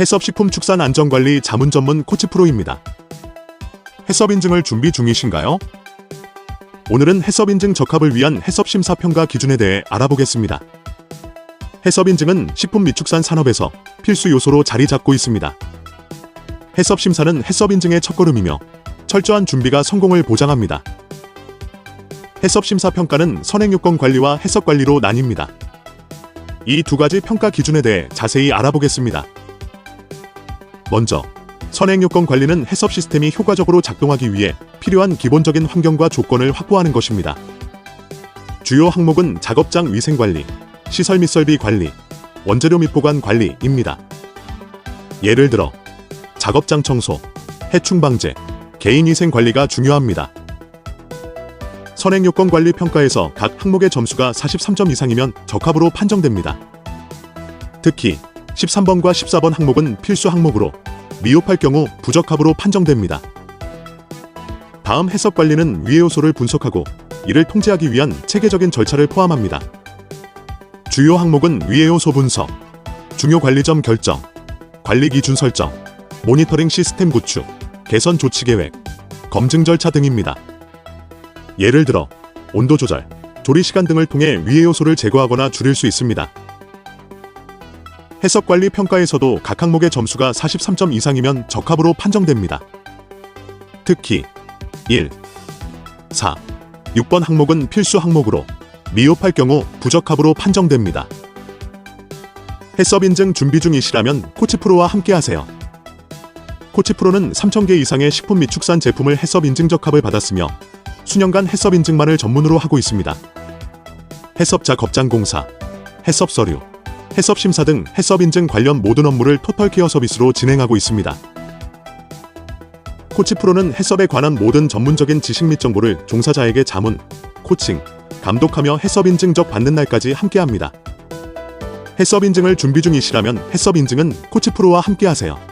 해썹식품축산안전관리 자문 전문 코치프로입니다. 해썹 인증을 준비 중이신가요? 오늘은 해썹 인증 적합을 위한 해썹 심사 평가 기준에 대해 알아보겠습니다. 해썹 인증은 식품 미축산 산업에서 필수 요소로 자리 잡고 있습니다. 해썹 심사는 해썹 인증의 첫걸음이며 철저한 준비가 성공을 보장합니다. 해썹 심사 평가는 선행 요건 관리와 해썹 관리로 나뉩니다. 이 두 가지 평가 기준에 대해 자세히 알아보겠습니다. 먼저 선행 요건 관리는 해썹 시스템이 효과적으로 작동하기 위해 필요한 기본적인 환경과 조건을 확보하는 것입니다. 주요 항목은 작업장 위생 관리, 시설 및 설비 관리, 원재료 및 보관 관리입니다. 예를 들어 작업장 청소, 해충 방제, 개인 위생 관리가 중요합니다. 선행 요건 관리 평가에서 각 항목의 점수가 43점 이상이면 적합으로 판정됩니다. 특히 13번과 14번 항목은 필수 항목으로 미흡할 경우 부적합으로 판정됩니다. 다음 해석 관리는 위의 요소를 분석하고 이를 통제하기 위한 체계적인 절차를 포함합니다. 주요 항목은 위의 요소 분석, 중요 관리점 결정, 관리 기준 설정, 모니터링 시스템 구축, 개선 조치 계획, 검증 절차 등입니다. 예를 들어 온도 조절, 조리 시간 등을 통해 위의 요소를 제거하거나 줄일 수 있습니다. 해석 관리 평가에서도 각 항목의 점수가 43점 이상이면 적합으로 판정됩니다. 특히 1, 4, 6번 항목은 필수 항목으로 미흡할 경우 부적합으로 판정됩니다. 해썹 인증 준비 중이시라면 코치프로와 함께하세요. 코치프로는 3,000개 이상의 식품 및 축산 제품을 해썹 인증 적합을 받았으며 수년간 해썹 인증만을 전문으로 하고 있습니다. 해썹자 겁장공사, 해썹 서류, 해썹 심사 등 해썹 인증 관련 모든 업무를 토털 케어 서비스로 진행하고 있습니다. 코치프로는 해썹에 관한 모든 전문적인 지식 및 정보를 종사자에게 자문, 코칭, 감독하며 해썹 인증적 받는 날까지 함께합니다. 해썹 인증을 준비 중이시라면 해썹 인증은 코치프로와 함께하세요.